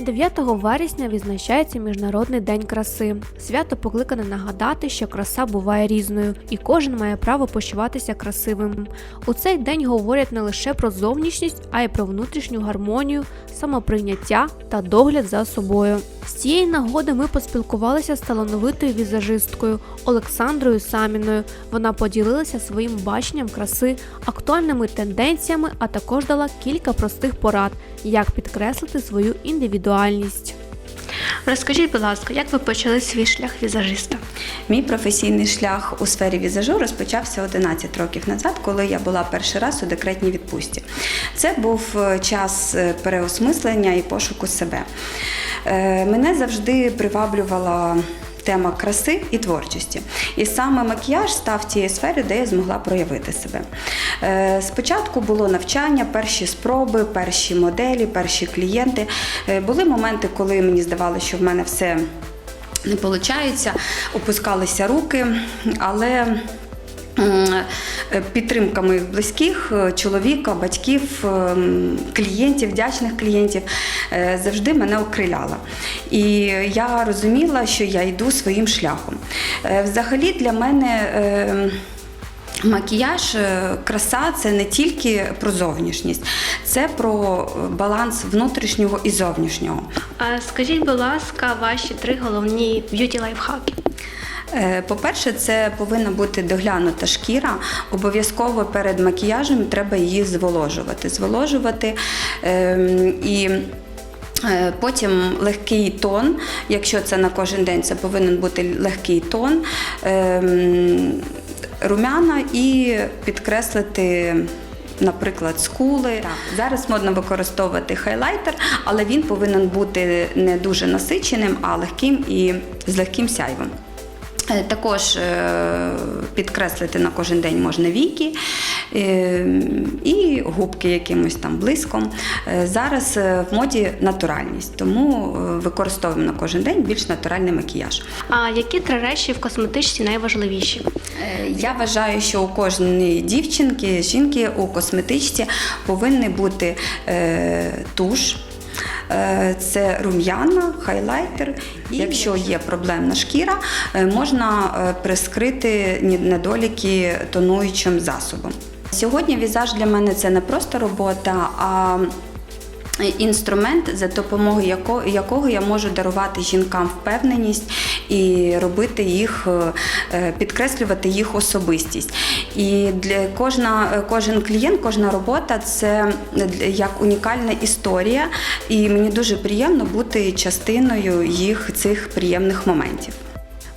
9 вересня відзначається Міжнародний день краси. Свято покликане нагадати, що краса буває різною, і кожен має право почуватися красивим. У цей день говорять не лише про зовнішність, а й про внутрішню гармонію, самоприйняття та догляд за собою. З цієї нагоди ми поспілкувалися з талановитою візажисткою Олександрою Саміною. Вона поділилася своїм баченням краси, актуальними тенденціями, а також дала кілька простих порад, як підкреслити свою індивідуальність. Розкажіть, будь ласка, як ви почали свій шлях візажиста? Мій професійний шлях у сфері візажу розпочався 11 років назад, коли я була перший раз у декретній відпустці. Це був е, час е, переосмислення і пошуку себе. Е, Мене завжди приваблювала. Тема краси і творчості. І саме макіяж став тією сферою, де я змогла проявити себе. Е, Спочатку було навчання, перші спроби, перші моделі, перші клієнти. Е, Були моменти, коли мені здавалося, що в мене все не виходить, опускалися руки, але підтримка моїх близьких, е, чоловіка, батьків, ем, клієнтів, вдячних клієнтів е, завжди мене окриляла. І я розуміла, що я йду своїм шляхом. Е, Взагалі для мене. е, Макіяж, краса це не тільки про зовнішність, це про баланс внутрішнього і зовнішнього. А скажіть, будь ласка, ваші три головні б'юті лайфхаки. Е, По-перше, це повинна бути доглянута шкіра. Обов'язково перед макіяжем треба її зволожувати. Зволожувати ем, і. е, Потім легкий тон, якщо це на кожен день, це повинен бути легкий тон, ем, румяна і підкреслити. Наприклад, скули. Зараз модно використовувати хайлайтер, але він повинен бути не дуже насиченим, а легким і з легким сяйвом. Е, Також е, підкреслити на кожен день можна віки е, і губки якимось там блиском. Зараз в моді натуральність, тому використовуємо на кожен день більш натуральний макіяж. А які три речі в косметичці найважливіші? Я вважаю, що у кожної дівчинки, жінки у косметичці повинен бути туш. Е, Це рум'яна, хайлайтер. І якщо є проблемна шкіра, е, можна е, прискрити недоліки тонуючим засобом. Сьогодні візаж для мене це не просто робота, а інструмент, за допомогою якого, я можу дарувати жінкам впевненість і робити їх, е, підкреслювати їх особистість. І для кожна, е, кожен клієнт, кожна робота це як унікальна історія, і мені дуже приємно бути частиною їх цих приємних моментів.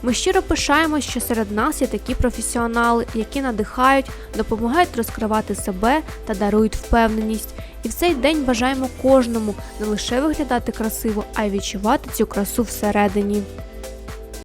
Ми щиро пишаємось, що серед нас є такі професіонали, які надихають, допомагають розкривати себе та дарують впевненість. І в цей день бажаємо кожному не лише виглядати красиво, а й відчувати цю красу всередині.